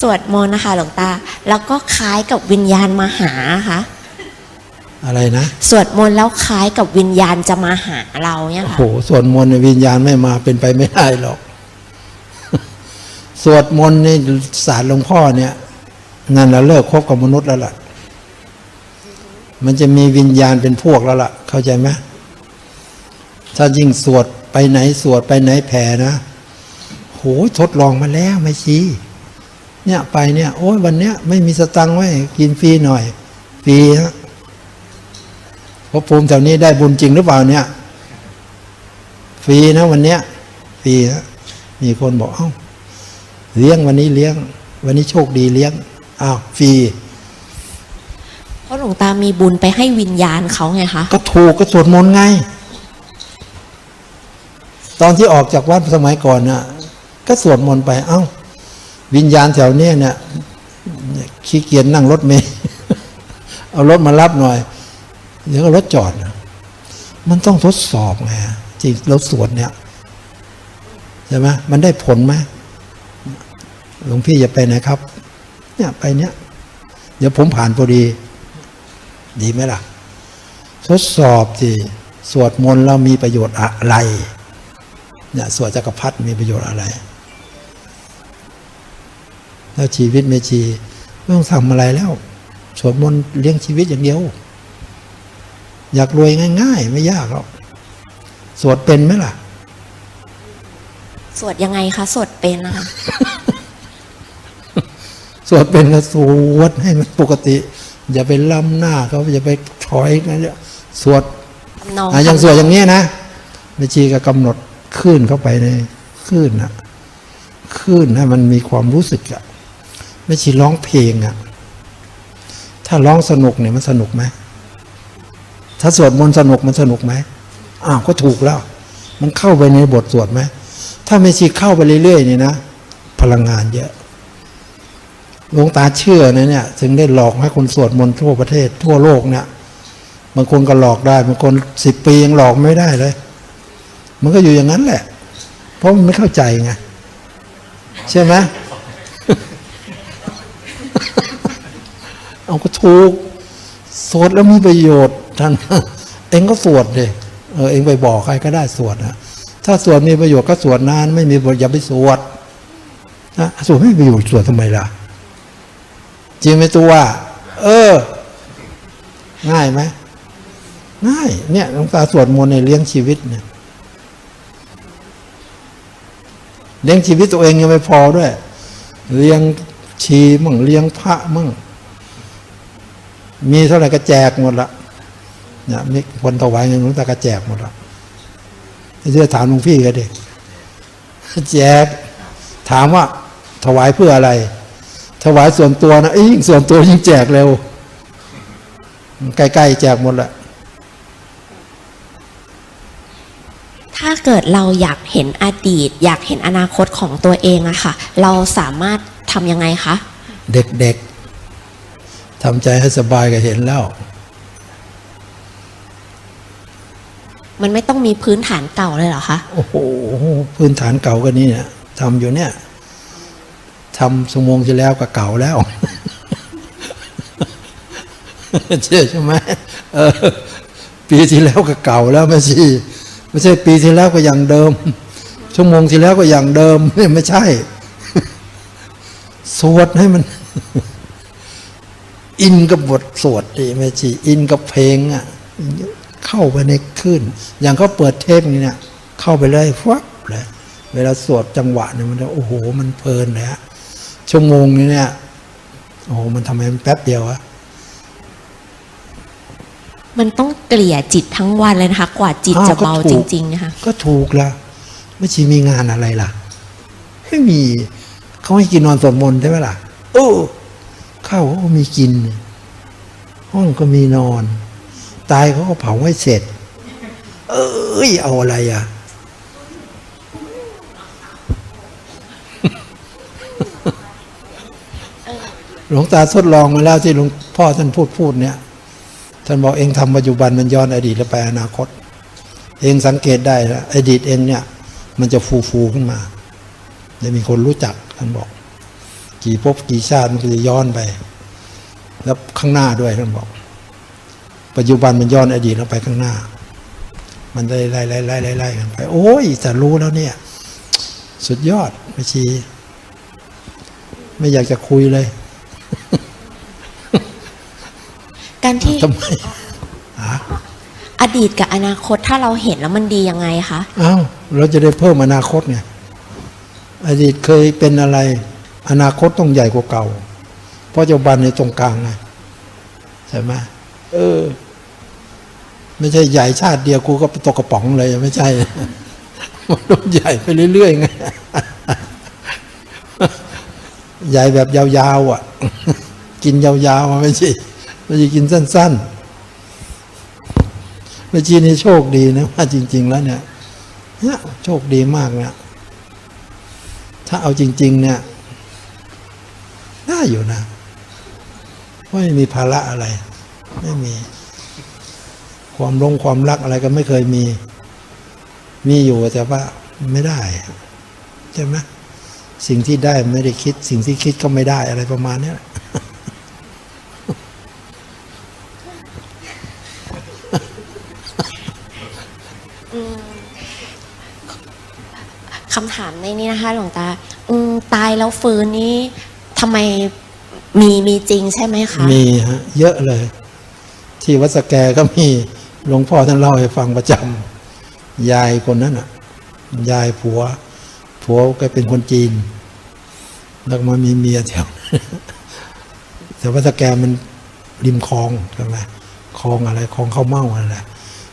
สวดมนต์นะคะหลวงตา แล้วก็คล้ายกับวิญญาณมาหาค่ะอะไรนะสวดมนต์แล้วคล้ายกับวิญญาณจะมาหาเราเนี่ยโอ้ค่ะโหสวดมนต์เนี่ยวิญญาณไม่มาเป็นไปไม่ได้หรอก สวดมนต์ในศาสตร์หลวงพ่อเนี่ย นั่นเราเลิกคบกับมนุษย์แล้วล่ะ มันจะมีวิญญาณเป็นพวกแล้วล่ะ เข้าใจไหมถ้ายิ่งสวดไปไหนสวดไปไหนแผ่นะโหยทดลองมาแล้วไม่ชี้ เนี่ยไปเนี่ยโอ้ยวันเนี้ยไม่มีสตังค์ไว้กินฟรีหน่อยฟรีฮะพระภูมิแถวนี้ได้บุญจริงหรือเปล่าเนี่ยฟรีนะวันเนี้ยฟรีฮะมีคนบอกเอ้าเลี้ยงวันนี้เลี้ยง วันนี้โชคดีเลี้ยงอ้าวฟรีเพราะหลวงตามีบุญไปให้วิญญาณเขาไงคะก็ถูกก็สวดมนต์ไง ตอนที่ออกจากวัดสมัยก่อนน่ะ ก็สวดมนต์ไปเอ้า วิญญาณแถวนี้เนี่ยขี้เกียจนั่งรถเมล์เอารถมารับหน่อย เดี๋ยวก็รถจอด มันต้องทดสอบไงจริงเราสวดเนี่ยใช่ไหมมันได้ผลไหมหลวงพี่จะไปไหนครับ เนี่ยไปเนี่ย เดี๋ยวผมผ่านพอดี ดีไหมล่ะ ทดสอบสิสวดมนต์เรามีประโยชน์อะไรเนี่ยสวดจักรพรรดิมีประโยชน์อะไร แล้วชีวิตไม่ชีไม่ต้องทำอะไรแล้วสวดมนต์เลี้ยงชีวิตอย่างเดียว อยากรวยง่าย ๆ ไม่ยากหรอกสวดเป็นไหมล่ะ สวดยังไงคะ สวดเป็นนะคะสวดเป็นก็สวดให้มันปกติ อย่าไปล้ำหน้าเขาอย่าไปถอยนะเนี่ยสวดทำนองอะอย่างสวดอย่างนี้นะแม่ชีก็กำหนดคลื่นเข้าไปในคลื่นนะคลื่นให้มันมีความรู้สึกอะแม่ชีร้องเพลงอะถ้าร้องสนุกเนี่ยมันสนุกไหมถ้าสวดมนต์สนุกมันสนุกไหมอ้าวก็ถูกแล้ว มันเข้าไปในบทสวดไหมถ้าแม่ชีเข้าไปเรื่อยๆนี่นะพลังงานเยอะหลวงตาเชื่อนะเนี่ยถึงได้หลอกให้คนสวดมนต์ทั่วประเทศ ทั่วโลกเนี่ยบางคนก็หลอกได้บางคนสิบปียังหลอกไม่ได้เลย มันก็อยู่อย่างนั้นแหละ เพราะมันไม่เข้าใจไงใช่ไหม เอาก็ถูก สวดแล้วมีประโยชน์ท่านเองก็สวดเลยเออเองไปบอกใครก็ได้สวดนะถ้าสวดมีประโยชน์ก็สวดนานไม่มีประโยชน์อย่าไปสวดนะสวดไม่มีประโยชน์สวดทำไมล่ะจริงไหมตัวว่า เออ ง่ายไหมง่าย เนี่ยหลวงตาสวดมนต์ในเลี้ยงชีวิตเนี่ยเลี้ยงชีวิตตัวเองยังไม่พอด้วย เลี้ยงชีมั่งเลี้ยงพระมั่ง มีเท่าไหร่ก็แจกหมดละเนี่ยมีคนถวายเงินหลวงตาก็แจกหมดละเชื่อถามหลวงพี่ก็ดิแจก ถามว่า ถวายเพื่ออะไร ถวายส่วนตัวนะเอ้ยยิ่งส่วนตัวยิ่งแจกเร็วใกล้ๆแจกหมดแหละถ้าเกิดเราอยากเห็นอดีต อยากเห็นอนาคตของตัวเองอะค่ะ เราสามารถทำยังไงคะ เด็กๆ ทำใจให้สบายก็เห็นแล้ว มันไม่ต้องมีพื้นฐานเก่าเลยเหรอคะ โอ้โห พื้นฐานเก่าก็นี่เนี่ยทำอยู่เนี่ยทำสมงที่แล้วก็เก่าแล้วเชื่อใช่ไหมเออปีที่แล้วก็เก่าแล้วไม่ใช่ไม่ใช่ปีที่แล้วก็อย่างเดิม ชั่วโมงที่แล้วก็อย่างเดิมไม่ใช่ สวดให้มัน อินกับบทสวดดิไม่ใช่อินกับเพลงอะเข้าไปในคลื่นอย่างเขาเปิดเทปนี่เนี่ยเข้าไปเลยฟับเลยเวลาสวดจังหวะเนี่ยมันจะโอ้โหมันเพลินเลยฮะชั่วโมงนี้เนี่ยโอ้โหมันทำไมมันแป๊บเดียวอะมันต้องเกลี่ยจิตทั้งวันเลยนะคะ กว่าจิตอ้าวจะก็เบาถูจกริงๆนะคะก็ถูกละไม่ชีมีงานอะไรล่ะ ไม่มีเขาให้กินนอนสวดมนต์ใช่ไหมล่ะโอ้ ข้าวเขาก็มีกิน ห้องก็มีนอน ตายเขาก็เผาให้เสร็จ เอ้ย เอาอะไรอะ หลวงตาทดลองมาแล้วที่หลวงพ่อท่านพูดพูดเนี่ย ท่านบอกเองทำปัจจุบันมันย้อนอดีตและไปอนาคต เองสังเกตได้แล้วอดีตเองเนี่ย มันจะฟูฟูขึ้นมาจะมีคนรู้จักท่านบอก กี่ภพกี่ชาติมันก็จะย้อนไป แล้วข้างหน้าด้วยท่านบอก ปัจจุบันมันย้อนอดีตแล้วไปข้างหน้า มันได้ไล่ไล่ไล่ไล่ไล่กันไป โอ้ยแต่รู้แล้วเนี่ย สุดยอดไม่ชี ไม่อยากจะคุยเลย การที่ทำไมอดีตกับอนาคตถ้าเราเห็นแล้วมันดียังไงคะอ้าวเราจะได้เพิ่มอนาคตไงอดีตเคยเป็นอะไร อนาคตต้องใหญ่กว่าเก่า เพราะปัจจุบันในตรงกลางไงใช่ไหมเออ ไม่ใช่ใหญ่ชาติเดียวกูก็ตกกระป๋องเลยไม่ใช่มันต้องใหญ่ไปเรื่อยๆไงใหญ่แบบยาวๆอะ กินยาวๆไม่ใช่ไม่ใช่กินสั้นๆเมื่อกี้นี่โชคดีนะว่าจริง ๆ แล้วเนี่ยเนี่ยโชคดีมากเนี่ยถ้าเอาจริง ๆ เนี่ย อยู่นะ ไม่มีภาระอะไร ไม่มี ความลงความรักอะไรก็ไม่เคยมี มีอยู่แต่ว่าไม่ได้ใช่ไหมสิ่งที่ได้ไม่ได้คิด สิ่งที่คิดก็ไม่ได้อะไรประมาณนี้คำถามในนี้นะคะ หลวงตาตายแล้วฟื้นนี้ ทำไมมีมีจริงใช่ไหมคะมีฮะเยอะเลย ที่วัดสแกก็มีหลวงพ่อท่านเล่าให้ฟังประจำยายคนนั้นอะ ยายผัว ผัวแกเป็นคนจีน แล้วมามีเมียแถวแต่วัดสแกมันริมคลองใช่ไหมคลองอะไรคลองข้าวเม่าอะไร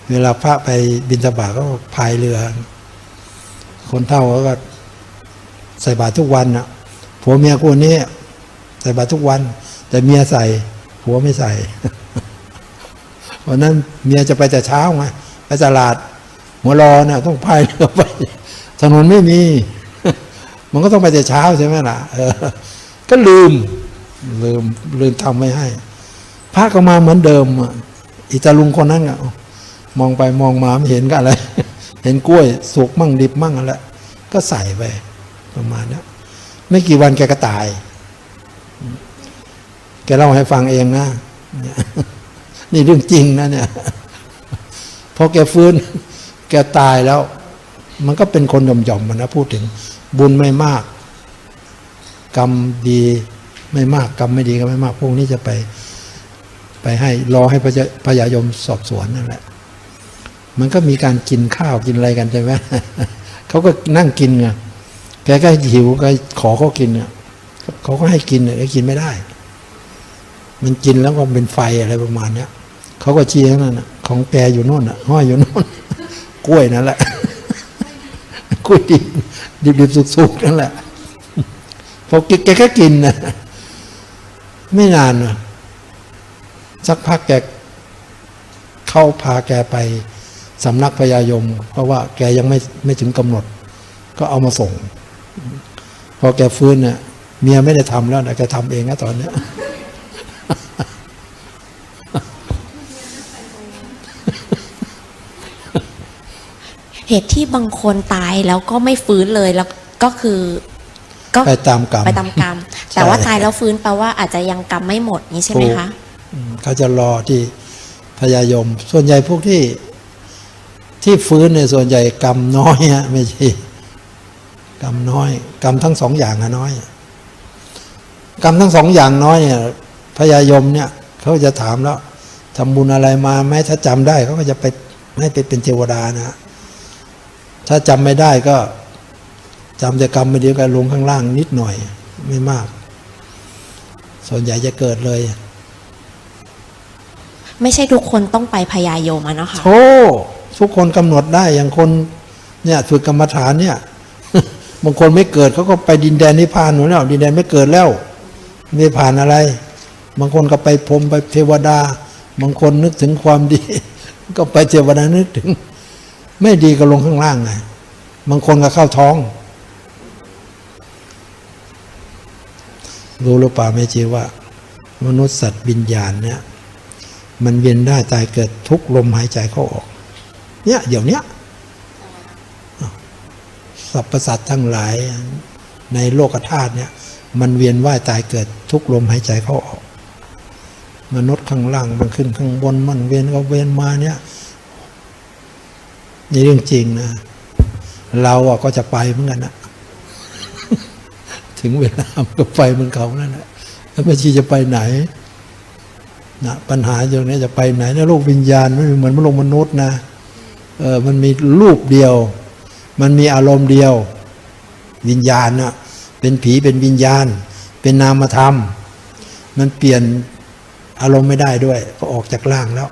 เวลาพระไปบินสบาก็พายเรือ คนเท่าก็ใส่บาตรทุกวันอะ ผัวเมียคนนี้ใส่บาตรทุกวัน แต่เมียใส่ ผัวไม่ใส่วันนั้นเมียจะไปแต่เช้าไงไปตลาดหัวรอเนี่ยต้องพายเรือไป ถนนไม่มี มันก็ต้องไปแต่เช้าใช่ไหมล่ะก็ลืม ลืมลืมทำไม่ให้พระก็มาเหมือนเดิมอิตาลุงคนนั้นอะมองไปมองมาไม่เห็นก็อะไร เห็นกล้วยสุกมั่งดิบมั่งอะไรก็ใส่ไปประมาณนี้ ไม่กี่วันแกก็ตาย แกเล่าให้ฟังเองนะ นี่เรื่องจริงนะเนี่ยพอแกฟื้น แกตายแล้ว มันก็เป็นคนหย่อมๆมันนะพูดถึง บุญไม่มาก กรรมดีไม่มากกรรมไม่ดีก็ไม่มาก พวกนี้จะไป ไปให้รอให้พระพยายมสอบสวนนั่นแหละ มันก็มีการกินข้าวกินอะไรกันใช่ไหมเขาก็นั่งกินไง แกก็หิวก็ขอเขากินเนี่ยเขาก็ให้กินเนี่ยแกกินไม่ได้ มันกินแล้วก็เป็นไฟอะไรประมาณเนี้ยเขาก็เชี้นั่นนะของแกอยู่โน่นน่ะห้อยอยู่โน่นกล้วยนั่นแหละกล้วยดิบดิบดิบสุกๆนั่นแหละพอแกก็กินนะไม่นานนะสักพักแกเข้าพาแกไปสำนักพญายม เพราะว่าแกยังไม่ไม่ถึงกำหนด ก็เอามาส่ง พอแกฟื้นเนี่ยเมียไม่ได้ทำแล้วนะแกทำเองนะตอนเนี้ยเหตุที่บางคนตายแล้วก็ไม่ฟื้นเลยแล้วก็คือก็ไปตามกรรมไปตามกรรมใช่แต่ว่าตายแล้วฟื้นแปลว่าอาจจะยังกรรมไม่หมดนี้ใช่ไหมคะอืมเขาจะรอที่พญายม ส่วนใหญ่พวกที่ที่ฟื้นเนี่ยส่วนใหญ่กรรมน้อยฮะไม่ใช่ กรรมน้อย กรรมทั้งสองอย่างอะน้อย กรรมทั้งสองอย่างน้อยเนี่ยพญายมเนี่ยเขาจะถามแล้วทำบุญอะไรมาไหมถ้าจำได้เขาก็จะไปให้ไปเป็นเทวดานะ ถ้าจำไม่ได้ก็จำแต่กรรมไม่ดีก็ลงข้างล่างนิดหน่อยไม่มาก ส่วนใหญ่จะเกิดเลย ไม่ใช่ทุกคนต้องไปพยายมอะเนาะค่ะโธ่ทุกคนกำหนดได้อย่างคนเนี่ยฝึกกรรมฐานเนี่ย บางคนไม่เกิดเขาก็ไปดินแดนนิพพานหนูแล้วดินแดนไม่เกิดแล้วไม่ผ่านอะไร บางคนก็ไปพรมไปเทวดา บางคนนึกถึงความดี ก็ไปเทวดานึกถึง ไม่ดีก็ลงข้างล่างไงบางคนก็เข้าท้อง รู้หรือเปล่าไม่จีว่า มนุษย์สัตว์วิญญาณเนี่ย มันเวียนได้ตายเกิดทุกลมหายใจเข้าออก เนี่ยเดี๋ยวเนี้ย สรรพสัตว์ทั้งหลายในโลกธาตุเนี่ยมันเวียนว่ายตายเกิดทุกลมหายใจเข้าออก มนุษย์ข้างล่างมันขึ้นข้างบนมันเวียนก็เวียนมาเนี่ยนี่เรื่องจริงนะเราอะก็จะไปเหมือนกันนะถึงเวลามก็ไปเหมือนเขานั่นแหละแล้วแม่ชีจะไปไหนนะปัญหาอย่างนี้จะไปไหนนะโลกวิญญาณไม่เหมือนโลกมนุษย์นะเออมันมีรูปเดียว มันมีอารมณ์เดียว วิญญาณน่ะเป็นผีเป็นวิญญาณ เป็นนามธรรม มันเปลี่ยนอารมณ์ไม่ได้ด้วย ก็ออกจากร่างแล้ว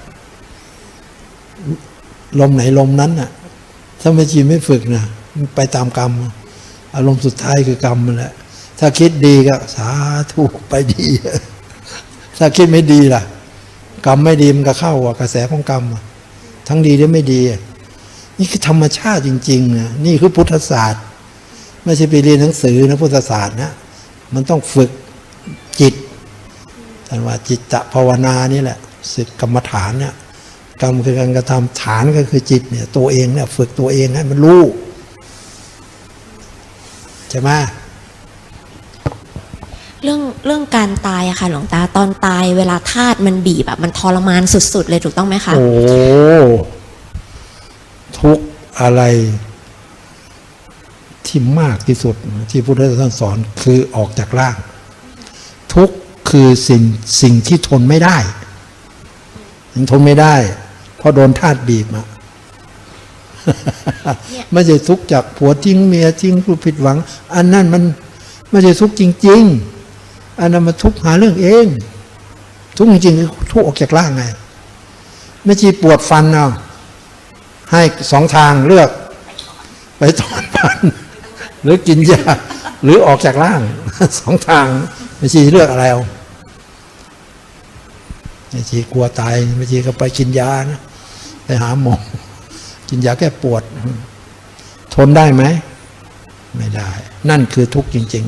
ลมไหนลมนั้นน่ะ ถ้าไม่ชีไม่ฝึกนะไปตามกรรม อารมณ์สุดท้ายคือกรรมมันแหละ ถ้าคิดดีก็ สาธุไปดี ถ้าคิดไม่ดีล่ะ กรรมไม่ดีมันก็เข้ากระแสของกรรม ทั้งดีและไม่ดี นี่คือธรรมชาติจริงๆนะนี่คือพุทธศาสตร์ ไม่ใช่ไปเรียนหนังสือนะพุทธศาสตร์นะมันต้องฝึกจิตท่านว่าจิตตภาวนานี่แหละสึกกรรมฐานเนี่ยกรรมคือการกระทำฐานก็คือจิตเนี่ยตัวเองเนี่ยฝึกตัวเองให้มันรู้ใช่ไหมเรื่องเรื่องการตายอะค่ะหลวงตาตอนตายเวลาธาตุมันบีบอะมันทรมานสุด ๆ เลยถูกต้องไหมคะโอ้ ทุกข์อะไรที่มากที่สุดที่พุทธเจ้าท่านสอนคือออกจากร่าง ทุกข์คือสิ่งสิ่งที่ทนไม่ได้ยังทนไม่ได้ เพราะโดนธาตุบีบอะเนี่ยไม่ใช่ทุกข์จากผัวทิ้งเมียทิ้งผู้ผิดหวัง อันนั้นมันไม่ใช่ทุกข์จริง ๆ อันนั้นมันทุกข์หาเรื่องเอง ทุกข์จริงๆคือทุกข์ออกจากร่างไงไม่ชีปวดฟันเอา ให้สองทางเลือก ไปถอนฟันหรือกินยาหรือออกจากร่างสองทางไม่ชีเลือกอะไรเอาไม่ชีกลัวตายไม่ชีก็ไปกินยานะไปหาหมอกินยาแก้ปวด ทนได้ไหม ไม่ได้ นั่นคือทุกข์จริง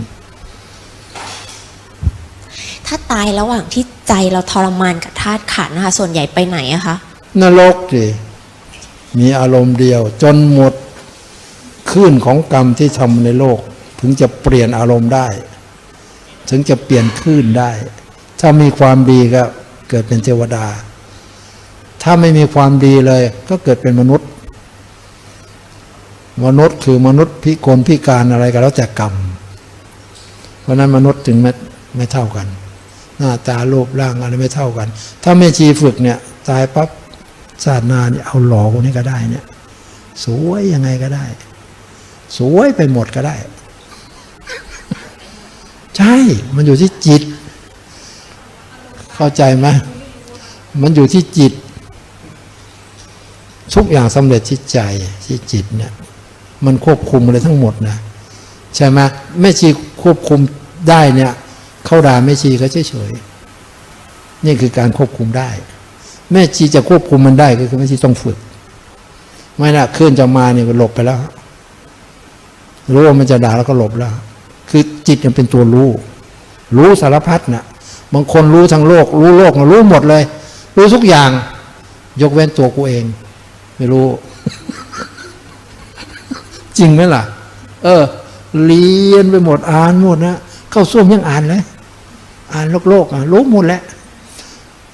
ถ้าตายระหว่างที่ใจเราทรมานกับธาตุขันธ์นะคะ ส่วนใหญ่ไปไหนอะคะๆนรกสิ มีอารมณ์เดียว จนหมดคลื่นของกรรมที่ทำในโลก ถึงจะเปลี่ยนอารมณ์ได้ ถึงจะเปลี่ยนคลื่นได้ ถ้ามีความดีก็เกิดเป็นเทวดา ถ้าไม่มีความดีเลยก็เกิดเป็นมนุษย์ มนุษย์คือมนุษย์พิกลพิการอะไรก็แล้วแต่กรรม เพราะนั้นมนุษย์ถึงไม่ไม่เท่ากัน หน้าตารูปร่างอะไรไม่เท่ากัน ถ้าไม่ชีฝึกเนี่ยตายปั๊บ ชาติหนาเนี่ยเอาหล่อคนนี้ก็ได้เนี่ย สวยยังไงก็ได้ สวยไปหมดก็ได้ ใช่ มันอยู่ที่จิต เข้าใจไหมมันอยู่ที่จิต ทุกอย่างสำเร็จที่ใจที่จิตเนี่ย มันควบคุมอะไรทั้งหมดนะใช่ไหมแม่ชีควบคุมได้เนี่ย เข้าด่าแม่ชีก็เฉยๆนี่คือการควบคุมได้ แม่ชีจะควบคุมมันได้ก็คือแม่ชีต้องฝึก ไม่น่ะเคลื่อนจะมาเนี่ยก็หลบไปแล้วรู้ว่ามันจะด่าแล้วก็หลบแล้ว คือจิตมันเป็นตัวรู้ รู้สารพัดนะบางคนรู้ทั้งโลก รู้โลกนรู้หมดเลย รู้ทุกอย่าง ยกเว้นตัวกูเอง ไม่รู้ จริงไหมล่ะ เออเรียนไปหมดอ่านหมดนะเข้าส้วมยังอ่านเลย อ่านโลกโลกอะรู้หมดแล้ว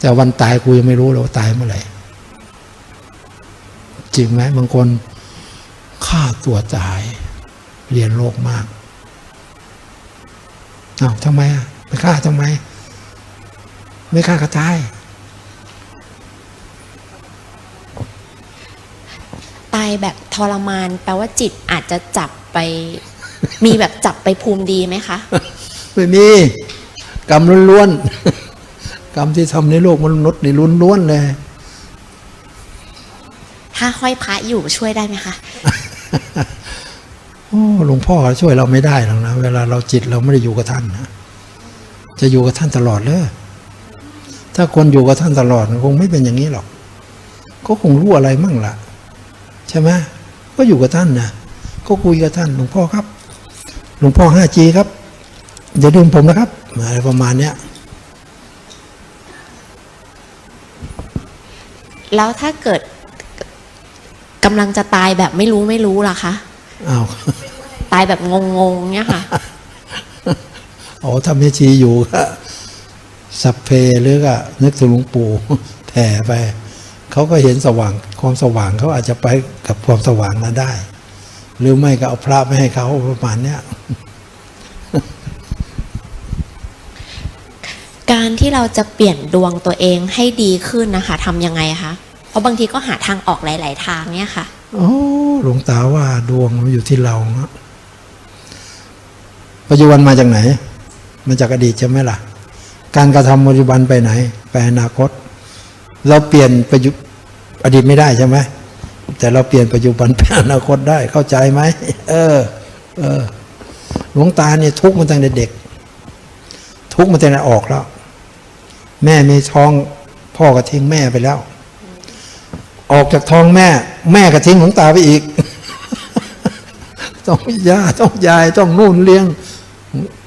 แต่วันตายกูยังไม่รู้เลยว่าตายเมื่อไหร่จริงไหมบางคนฆ่าตัวตาย เรียนโลกมากอ้าวทำไมอะไปฆ่าทำไม ไม่ฆ่าก็ตาย ตายแบบทรมาน แปลว่าจิตอาจจะจับไป มีแบบจับไปภูมิดีไหมคะ ไม่มี กรรมล้วนๆ กรรมที่ทำในโลกมนุษย์นี่ล้วนๆเลย ถ้าห้อยพระอยู่ช่วยได้ไหมคะโอ้หลวงพ่อช่วยเราไม่ได้หรอกนะเวลาเราจิตเราไม่ได้อยู่กับท่านนะจะอยู่กับท่านตลอดเลยถ้าคนอยู่กับท่านตลอดคงไม่เป็นอย่างนี้หรอก ก็คงรู้อะไรมั่งล่ะ ใช่ไหมก็อยู่กับท่านนะก็คุยกับท่านหลวงพ่อครับ หลวงพ่อ 5G ครับอย่าลืมผมนะครับอะไรประมาณเนี้ย แล้วถ้าเกิดกำลังจะตายแบบไม่รู้ไม่รู้ล่ะคะอ้าวตายแบบงงๆเนี่ยค่ะโอ้ถ้าแม่ชีอยู่ก็สัพเพหรือก็นึกถึงหลวงปู่แผ่ไปเขาก็เห็นสว่างความสว่างเขาอาจจะไปกับความสว่างนั้นได้ หรือไม่ก็เอาพระไม่ให้เขาประมาณเนี้ย การที่เราจะเปลี่ยนดวงตัวเองให้ดีขึ้นนะคะทำยังไงคะ เพราะบางทีก็หาทางออกหลาย ๆ ทางเนี่ยค่ะโอ้หลวงตาว่าดวงมันอยู่ที่เราปัจจุบันมาจากไหน มาจากอดีตใช่ไหมล่ะ การกระทำปัจจุบันไปไหน ไปอนาคต เราเปลี่ยนปัจจุอดีตไม่ได้ใช่ไหมแต่เราเปลี่ยนปัจจุบันเป็นอนาคตได้เข้าใจไหมเออ เออ หลวงตาเนี่ยทุกข์มาตั้งแต่เด็ก ทุกข์มาตั้งแต่ออกแล้ว แม่มีท้อง พ่อก็ทิ้งแม่ไปแล้ว ออกจากท้องแม่ แม่ก็ทิ้งหลวงตาไปอีก ต้องย่าต้องยายต้องนู่นเลี้ยง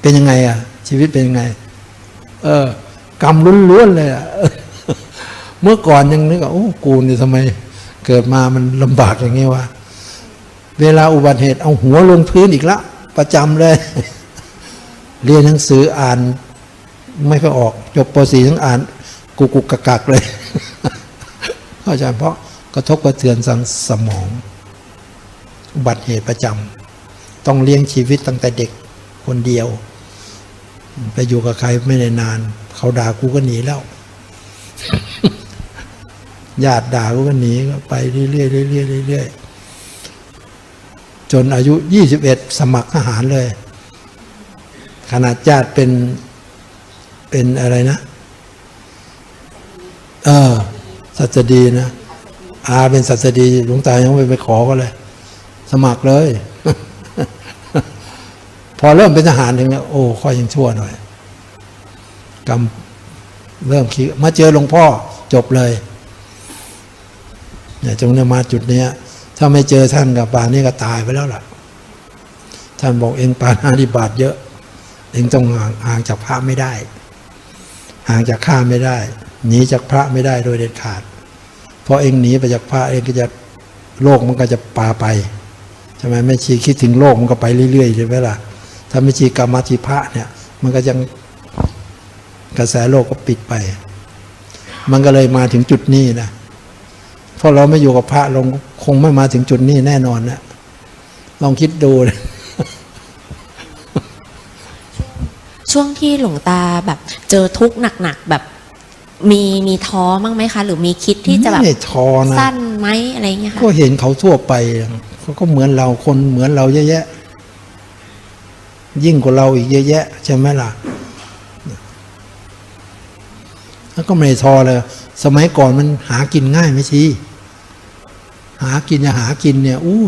เป็นยังไงอะ ชีวิตเป็นยังไง เออ กรรมล้วนๆเลยอะเมื่อก่อนยังนึกว่าโอ้กูนี่ทำไม เกิดมามันลำบากอย่างนี้วะเวลาอุบัติเหตุเอาหัวลงพื้นอีกละประจำเลย เรียนหนังสืออ่าน ไม่ค่อยออก จบป .4 ทั้งอ่านกุกกุกกักกักเลยเข้าใจเพราะกระทบกระเทือนสังสมอง บัติเหตุประจำต้องเลี้ยงชีวิตตั้งแต่เด็กคนเดียว ไปอยู่กับใครไม่ได้นาน เขาด่ากูก็หนีแล้วญาติด่ากูก็หนีก็ไปเรื่อยๆเรื่อยๆเรื่อยๆจนอายุยี่สิบเอ็ดสมัครทหารเลยขนาดญาติเป็น เป็นอะไรนะเออสัสดีนะอาเป็นสัสดีหลวงตายังไม่ไปขอก็เลย สมัครเลย พอเริ่มเป็นทหารถึงแล้วโอ้ค่อยยังชั่วหน่อยกรรมเริ่มคิดมาเจอหลวงพ่อจบเลยเนี่ยจงเนี่ยมาจุดเนี้ย ถ้าไม่เจอท่านกับป่านนี้ก็ตายไปแล้วล่ะ ท่านบอกเองปานาธิบาตเยอะ เองต้องห่างจากพระไม่ได้ ห่างจากข้าไม่ได้หนีจากพระไม่ได้โดยเด็ดขาด เพราะเองหนีไปจากพระเองก็จะโลกมันก็จะปาไปใช่ไหมไม่ชีคิดถึงโลกมันก็ไปเรื่อยๆใช่ไหมล่ะถ้าไม่ชีกรรมธิพระเนี่ย มันก็ยังกระแสโลกก็ปิดไป มันก็เลยมาถึงจุดนี้นะเพราะเราไม่อยู่กับพระเราคงไม่มาถึงจุดนี้แน่นอนนะลองคิดดูนะ ช่วงที่หลวงตาแบบเจอทุกข์หนักๆแบบมีมีท้อมั้งไหมคะ หรือมีคิดที่จะแบบไม่ได้ทอนะสั้นไหมอะไรเงี้ยค่ะก็เห็นเขาทั่วไปเขาก็เหมือนเราคนเหมือนเราเยอะแยะ ยิ่งกว่าเราอีกเยอะแยะใช่ไหมล่ะแล้วก็ไม่ได้ทอเลย สมัยก่อนมันหากินง่ายไหมชีหากินจะหากินเนี่ยอู้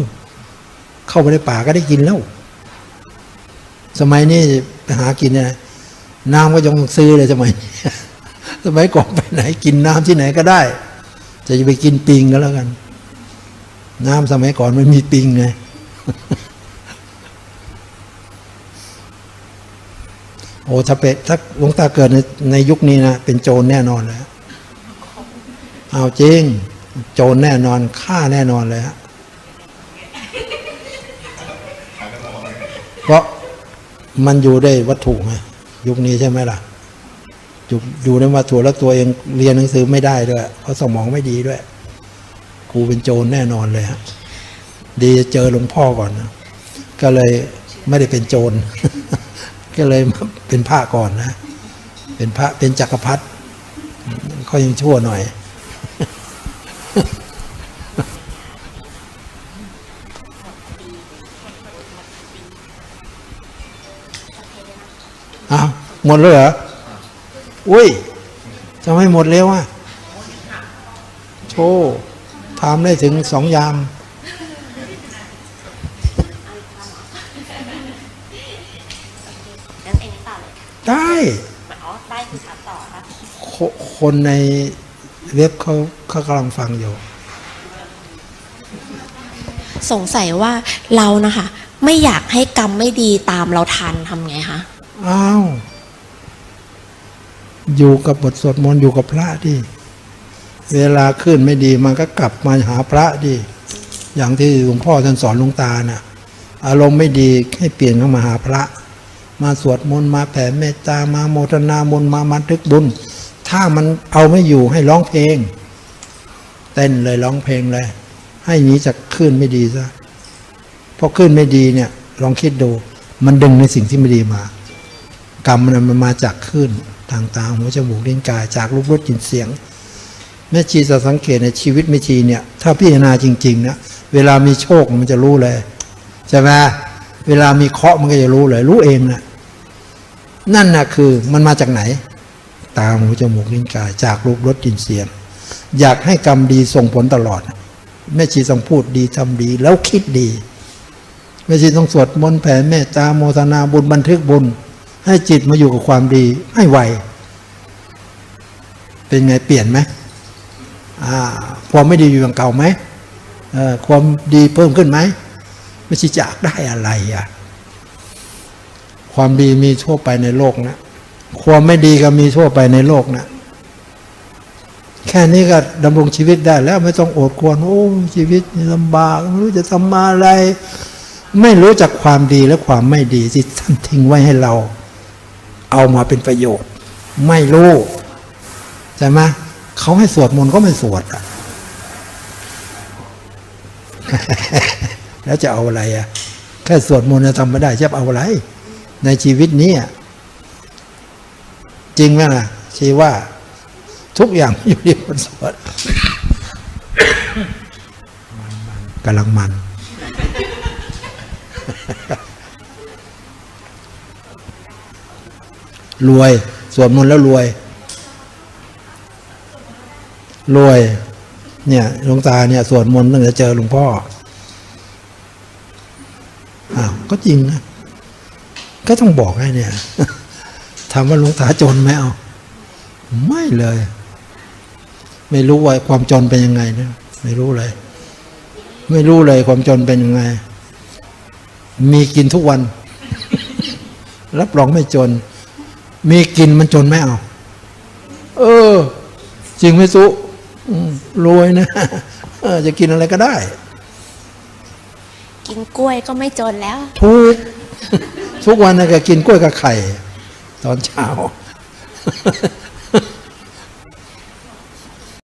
เข้าไปในป่าก็ได้กินแล้ว สมัยนี้ไป หากินนี่ยน้ำก็ยังซื้อเลยสมัยสมัยก่อนไปไหน กินน้ำที่ไหนก็ได้จะไปกินปิงก็แล้วกัน น้ำสมัยก่อนมันมีปิงไงโอ้ถ้าเป็ดถ้าหลวงตาเกิดในในยุคนี้นะเป็นโจรแน่นอนเลยเอาจริง โจรแน่นอนฆ่าแน่นอนเลยฮะเพราะ มันอยู่ได้วัตถุไงยุคนี้ใช่ไหมล่ะอยู่อยู่ในวัตถุแล้วตัวเองเรียนหนังสือไม่ได้ด้วยเพราะสมองไม่ดีด้วยกูเป็นโจรแน่นอนเลยฮะดีเจอหลวงพ่อก่อนนะก็เลยไม่ได้เป็นโจรก็เลยเป็นพระก่อนนะ เป็นพระเป็นจักรพรรดิก็ยังชั่วหน่อย หมดเลยเหรอ อุ้ยทำไมหมดเร็วอะ โชว์ทำได้ถึงสองยามงั้นเองต่อเลยได้อ๋อได้คือถามต่อครับคคนในเว็บเขาเขากำลังฟังอยู่ สงสัยว่าเรานะคะ ไม่อยากให้กรรมไม่ดีตามเราทันทำไงคะ อ้าว อยู่กับบทสวดมนต์อยู่กับพระดิเวลาขึ้นไม่ดีมันก็กลับมาหาพระดิอย่างที่หลวงพ่อท่านสอนหลวงตาน่ะอารมณ์ไม่ดีให้เปลี่ยนเข้ามาหาพระ มาสวดมนต์มาแผ่เมตตามาโมทนามนต์มามัทึกบุญ ถ้ามันเอาไม่อยู่ให้ร้องเพลง เต้นเลยร้องเพลงเลย ให้หนีจากคลื่นไม่ดีซะเพราะคลื่นไม่ดีเนี่ยลองคิดดู มันดึงในสิ่งที่ไม่ดีมา กรรมมันมันมาจากคลื่น ทางตาหูจมูกลิ้นกายจากรูปรสกลิ่นเสียง แม่ชีจะสังเกตในชีวิตแม่ชีเนี่ยถ้าพิจารณาจริงๆนะเวลามีโชคมันจะรู้เลยใช่ไหมเวลามีเคราะห์มันก็จะรู้เลย รู้เองนะนั่นนะคือมันมาจากไหน ตาหูจมูกลิ้นกาย จากรูปรสกลิ่นเสียง อยากให้กรรมดีส่งผลตลอดแม่ชีต้องพูดดีทำดี แล้วคิดดีแม่ชีต้องสวดมนต์แผ่เมตตาโมทนาบุญบันทึกบุญ ให้จิตมาอยู่กับความดีให้ไว เป็นไงเปลี่ยนไหมความไม่ดีอยู่อย่างเก่าไหมความดีเพิ่มขึ้นไหมไม่ช่จะได้อะไรอะความดีมีทั่วไปในโลกนะความไม่ดีก็มีทั่วไปในโลกนะแค่นี้ก็ดำรงชีวิตได้แล้วไม่ต้องโอดควรโอ้ชีวิตลำบากไม่รู้จะทำอะไร ไม่รู้จักความดีและความไม่ดีที่ท่านทิ้งไว้ให้เรา เอามาเป็นประโยชน์ ไม่รู้ใช่ไหมเขาให้สวดมนต์ก็ไม่สวดอะแล้วจะเอาอะไรอะ แค่สวดมนต์จะทำไม่ได้จะเอาอะไร ในชีวิตนี้จริงไหมล่ะชีว่าทุกอย่างอยู่ที่คนสวดกำลังมัน รวย สวดมนต์แล้วรวย รวย เนี่ยหลวงตาเนี่ยสวดมนต์ตั้งแต่เจอหลวงพ่ออ้าวก็จริงนะ ก็ต้องบอกให้เนี่ยถามว่าหลวงตาจนไหมเอา ไม่เลย ไม่รู้ว่าความจนเป็นยังไงนะไม่รู้เลย ไม่รู้เลยความจนเป็นยังไง มีกินทุกวัน รับรองไม่จน มีกินมันจนไหมเอา เออ จริงไหมสุอืมรวยนะเออจะกินอะไรก็ได้ กินกล้วยก็ไม่จนแล้ว ทุกทุกวันนะแกกินกล้วยกับไข่ ตอนเช้า